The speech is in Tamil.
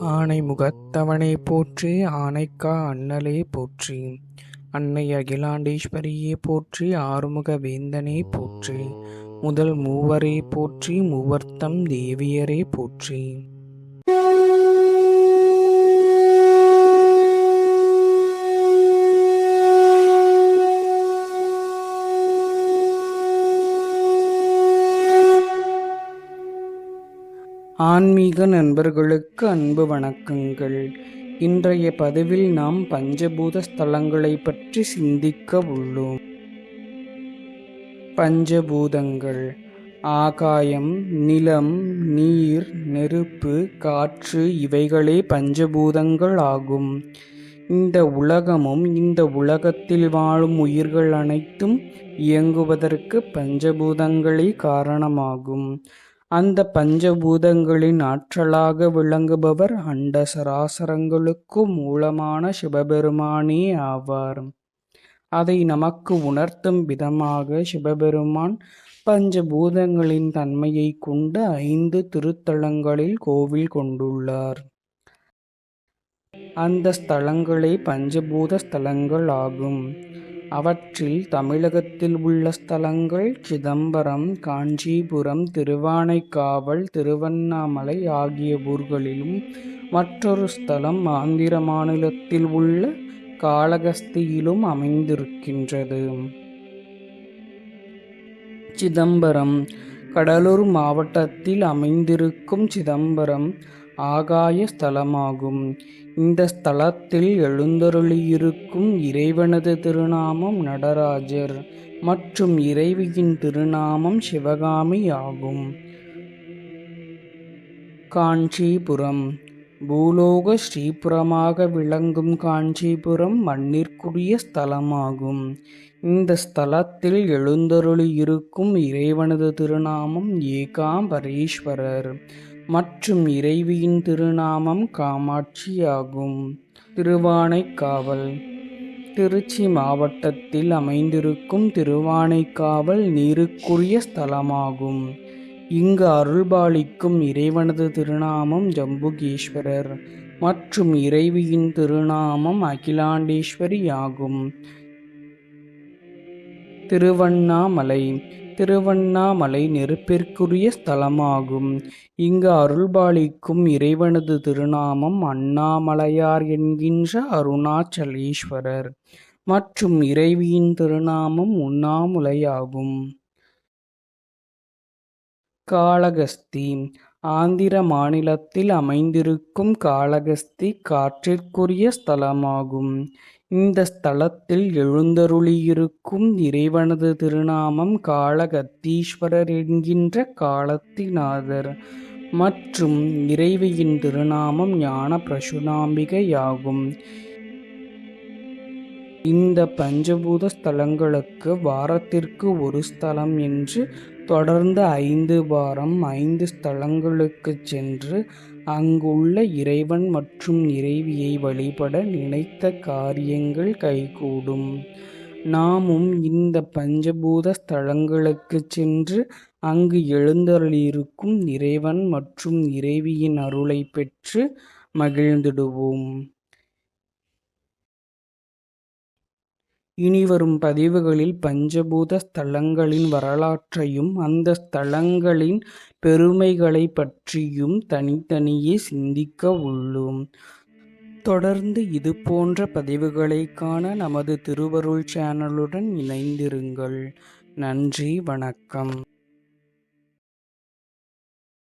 ஆனை முகத்தவனை போற்றி ஆனைக்கா அண்ணலே போற்றி. அன்னை அகிலாண்டேஸ்வரியே போற்றி ஆறுமுக வேந்தனே போற்றி. முதல் மூவரே போற்றி மூவர்த்தம் தேவியரே போற்றி. ஆன்மீக நண்பர்களுக்கு அன்பு வணக்கங்கள். இன்றைய பதிவில் நாம் பஞ்சபூத ஸ்தலங்களை பற்றி சிந்திக்க உள்ளோம். பஞ்சபூதங்கள் ஆகாயம் நிலம் நீர் நெருப்பு காற்று இவைகளே பஞ்சபூதங்கள் ஆகும். இந்த உலகமும் இந்த உலகத்தில் வாழும் உயிர்கள் அனைத்தும் இயங்குவதற்கு பஞ்சபூதங்களே காரணமாகும். அந்த பஞ்சபூதங்களின் ஆற்றலாக விளங்குபவர் அண்ட சராசரங்களுக்கு மூலமான சிவபெருமானே ஆவார். அதை நமக்கு உணர்த்தும் விதமாக சிவபெருமான் பஞ்சபூதங்களின் தன்மையை கொண்டு ஐந்து திருத்தலங்களில் கோவில் கொண்டுள்ளார். அந்த ஸ்தலங்களே பஞ்சபூத ஸ்தலங்கள் ஆகும். அவற்றில் தமிழகத்தில் உள்ள ஸ்தலங்கள் சிதம்பரம் காஞ்சிபுரம் திருவானைக்காவல் திருவண்ணாமலை ஆகிய ஊர்களிலும் மற்றொரு ஸ்தலம் ஆந்திர மாநிலத்தில் உள்ள காளகஸ்தியிலும் அமைந்திருக்கின்றது. சிதம்பரம் கடலூர் மாவட்டத்தில் அமைந்திருக்கும் சிதம்பரம் ஆகாய ஸ்தலமாகும் இந்த ஸ்தலத்தில் எழுந்தருளியிருக்கும் இறைவனது திருநாமம் நடராஜர் மற்றும் இறைவியின் திருநாமம் சிவகாமி ஆகும். காஞ்சிபுரம். பூலோக ஸ்ரீபுரமாக விளங்கும் காஞ்சிபுரம் மண்ணிற்குரிய ஸ்தலமாகும். இந்த ஸ்தலத்தில் எழுந்தருளியிருக்கும் இறைவனது திருநாமம் ஏகாம்பரீஸ்வரர். மற்றும் இறைவியின் திருநாமம் காமாட்சி ஆகும் திருவானைக்காவல் திருச்சி மாவட்டத்தில் அமைந்திருக்கும் திருவானைக்காவல் நீருக்குரிய ஸ்தலமாகும். இங்கு அருள்பாலிக்கும் இறைவனது திருநாமம் ஜம்புகேஸ்வரர் மற்றும் இறைவியின் திருநாமம் அகிலாண்டேஸ்வரி ஆகும் திருவண்ணாமலை. திருவண்ணாமலை நெருப்பிற்குரிய ஸ்தலமாகும். இங்கு அருள்பாலிக்கும் இறைவனது திருநாமம் அண்ணாமலையார் என்கின்ற அருணாச்சலேஸ்வரர் மற்றும் இறைவியின் திருநாமம் உண்ணாமுலையாகும். காளகஸ்தி ஆந்திர மாநிலத்தில் அமைந்திருக்கும் காளகஸ்தி காற்றிற்குரிய ஸ்தலமாகும். இந்த ஸ்தலத்தில் எழுந்தருளியிருக்கும் இறைவனது திருநாமம் காளகத்தீஸ்வரர் என்கின்ற காலத்திநாதர் மற்றும் இறைவியின் திருநாமம் ஞான பிரசுநாம்பிகையாகும் இந்த பஞ்சபூத ஸ்தலங்களுக்கு வாரத்திற்கு ஒரு ஸ்தலம் என்று தொடர்ந்து ஐந்து வாரம் ஐந்து ஸ்தலங்களுக்கு சென்று அங்குள்ள இறைவன் மற்றும் இறைவியை வழிபட நினைத்த காரியங்கள் கைகூடும். நாமும் இந்த பஞ்சபூத ஸ்தலங்களுக்கு சென்று அங்கு எழுந்தருளியிருக்கும் இறைவன் மற்றும் இறைவியின் அருளை பெற்று மகிழ்ந்திடுவோம். இனிவரும் பதிவுகளில் பஞ்சபூத ஸ்தலங்களின் வரலாற்றையும் அந்த ஸ்தலங்களின் பெருமைகளை பற்றியும் தனித்தனியே சிந்திக்க உள்ளோம். தொடர்ந்து இது போன்ற பதிவுகளை காண நமது திருவருள் சேனலுடன் இணைந்திருங்கள். நன்றி வணக்கம்.